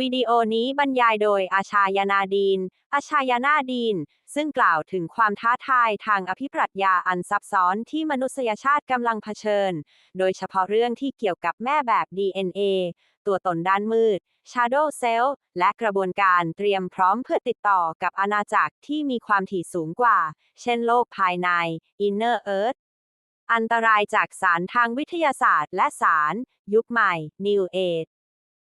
วิดีโอนี้บรรยายโดยอาชายนาดีน อาชายนาดีน ซึ่งกล่าวถึงความท้าทายทางอภิปรัชญาอันซับซ้อนที่มนุษยชาติกำลังเผชิญ โดยเฉพาะเรื่องที่เกี่ยวกับแม่แบบ DNA ตัวตนด้านมืด Shadow Cell และกระบวนการเตรียมพร้อมเพื่อติดต่อกับอาณาจักรที่มีความถี่สูงกว่า เช่นโลกภายใน Inner Earth อันตรายจากสารทางวิทยาศาสตร์ และสาร ยุคใหม่ New Age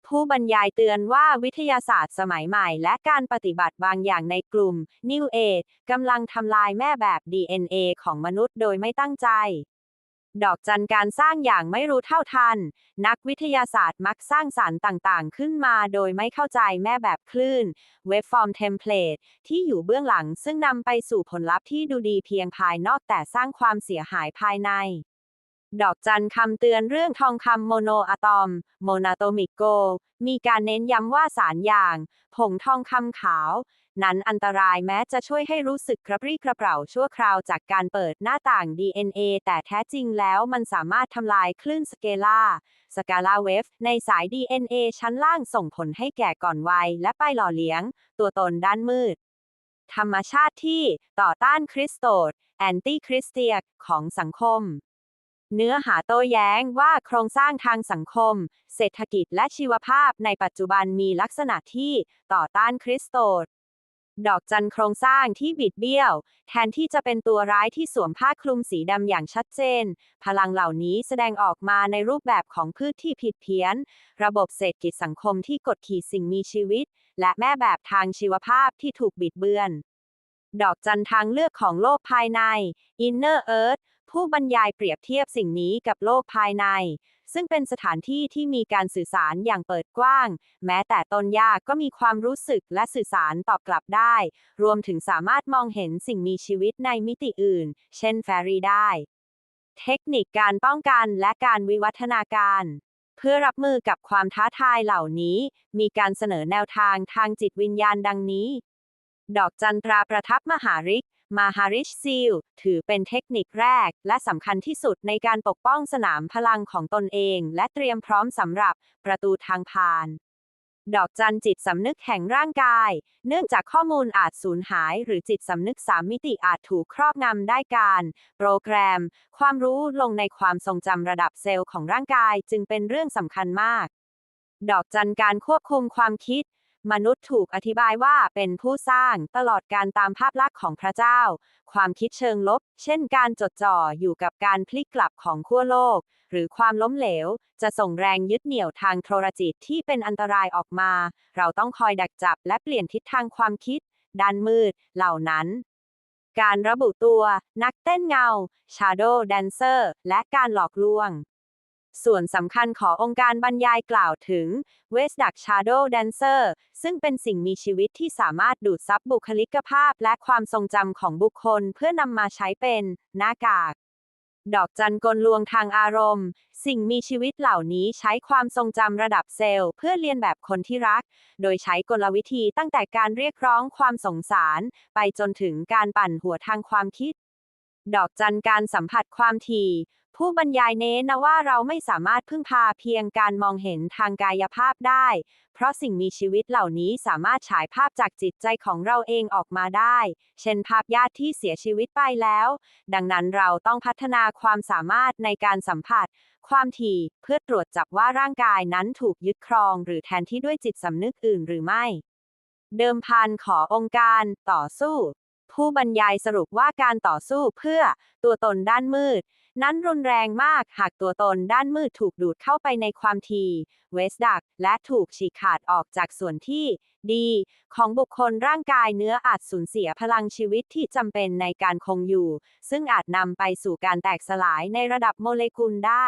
ผู้บรรยายเตือนว่าวิทยาศาสตร์สมัยใหม่ และการปฏิบัติบางอย่างในกลุ่ม New Age กำลังทำลายแม่แบบ DNA ของมนุษย์โดยไม่ตั้งใจ ดอกจันการสร้างอย่างไม่รู้เท่าทัน นักวิทยาศาสตร์มักสร้างสารรค์ต่างๆ ขึ้นมาโดยไม่เข้าใจแม่แบบคลื่นเว็บฟอร์มเทมเพลตที่อยู่เบื้องหลังซึ่งนำไปสู่ผลลัพธ์ที่ดูดีเพียงภายนอกแต่สร้างความเสียหายภายใน ดอกจันคำเตือนเรื่องทองคำโมโนอะตอม โมนาโตมิกโก มีการเน้นย้ำว่าสารอย่าง ผงทองคำขาว นั้นอันตรายแม้จะช่วยให้รู้สึกกระปรี้กระเปร่าชั่วคราวจากการเปิดหน้าต่าง DNA แต่แท้จริงแล้วมันสามารถทำลายคลื่นสเกลาสกาลาเวฟในสาย DNA ชั้นล่างส่งผลให้แก่ก่อนวัย และไปหล่อเลี้ยง ตัวตนด้านมืด ธรรมชาติที่ต่อต้านคริสโตดแอนตี้คริสเตียของสังคม เนื้อหาโต้แย้งว่าโครงสร้างทางสังคม เศรษฐกิจและชีวภาพในปัจจุบันมีลักษณะที่ต่อต้านคริสโตดดอกจันโครงสร้างที่บิดเบี้ยว แทนที่จะเป็นตัวร้ายที่สวมผ้าคลุมสีดำอย่างชัดเจน พลังเหล่านี้แสดงออกมาในรูปแบบของพืชที่ผิดเพี้ยน ระบบเศรษฐกิจสังคมที่กดขี่สิ่งมีชีวิต และแม่แบบทางชีวภาพที่ถูกบิดเบือน ดอกจันทางเลือกของโลกภายใน Inner Earth ผู้บรรยายเปรียบเทียบสิ่งนี้กับโลกภายใน ซึ่งเป็นสถานที่ที่มีการสื่อสารอย่างเปิดกว้าง แม้แต่ตนหญ้าก็มีความรู้สึกและสื่อสารตอบกลับได้ รวมถึงสามารถมองเห็นสิ่งมีชีวิตในมิติอื่น เช่นแฟรีได้ เทคนิคการป้องกันและการวิวัฒนาการเพื่อรับมือกับความท้าทายเหล่านี้ มีการเสนอแนวทางทางจิตวิญญาณดังนี้ ดอกจันทราประทับมหาริก มาฮาริชซิลถือเป็นเทคนิคแรก และสำคัญที่สุดในการปกป้องสนามพลังของตนเอง และเตรียมพร้อมสำหรับประตูทางผ่าน ดอกจันจิตสำนึกแห่งร่างกาย เนื่องจากข้อมูลอาจสูญหาย หรือจิตสำนึกสามมิติอาจถูกครอบงำได้การ โปรแกรม ความรู้ลงในความทรงจำระดับเซลล์ของร่างกายจึงเป็นเรื่องสำคัญมากดอกจันการควบคุมความคิด มนุษย์ถูกอธิบายว่าเป็นผู้สร้างตลอดการตามภาพลักษณ์ของพระเจ้า ความคิดเชิงลบ เช่นการจดจ่ออยู่กับการพลิกกลับของขั้วโลก หรือความล้มเหลว จะส่งแรงยึดเหนี่ยวทางโทรจิตที่เป็นอันตรายออกมา เราต้องคอยดักจับและเปลี่ยนทิศทางความคิด ด้านมืด เหล่านั้นการระบุตัว นักเต้นเงา Shadow Dancer และการหลอกลวง ส่วนสำคัญขององค์การบรรยายกล่าวถึงเวสดัก Shadow Dancer ซึ่งเป็นสิ่งมีชีวิตที่สามารถดูดซับบุคลิกภาพและความทรงจำของบุคคลเพื่อนำมาใช้เป็น หน้ากาก ดอกจันกลลวงทางอารมณ์ สิ่งมีชีวิตเหล่านี้ใช้ความทรงจำระดับเซลล์ เพื่อเลียนแบบคนที่รัก โดยใช้กลวิธีตั้งแต่การเรียกร้องความสงสาร ไปจนถึงการปั่นหัวทางความคิด ดอกจันการสัมผัสความถี่ ผู้บรรยายเน้นนะว่าเราไม่สามารถพึ่งพาเพียงการมองเห็นทางกายภาพได้ เพราะสิ่งมีชีวิตเหล่านี้สามารถฉายภาพจากจิตใจของเราเองออกมาได้ เช่นภาพญาติที่เสียชีวิตไปแล้ว ดังนั้นเราต้องพัฒนาความสามารถในการสัมผัส ความถี่เพื่อตรวจจับว่าร่างกายนั้นถูกยึดครอง หรือแทนที่ด้วยจิตสำนึกอื่นหรือไม่ เดิมพันขอองค์การ ต่อสู้ ผู้บรรยายสรุปว่าการต่อสู้เพื่อตัวตนด้านมืด นั้นรุนแรงมากหากตัวตนด้านมืดถูกดูดเข้าไปในความถี่เวสดัก และถูกฉีกขาดออกจากส่วนที่ดี ของบุคคลร่างกายเนื้ออาจสูญเสียพลังชีวิตที่จำเป็นในการคงอยู่ ซึ่งอาจนำไปสู่การแตกสลายในระดับโมเลกุลได้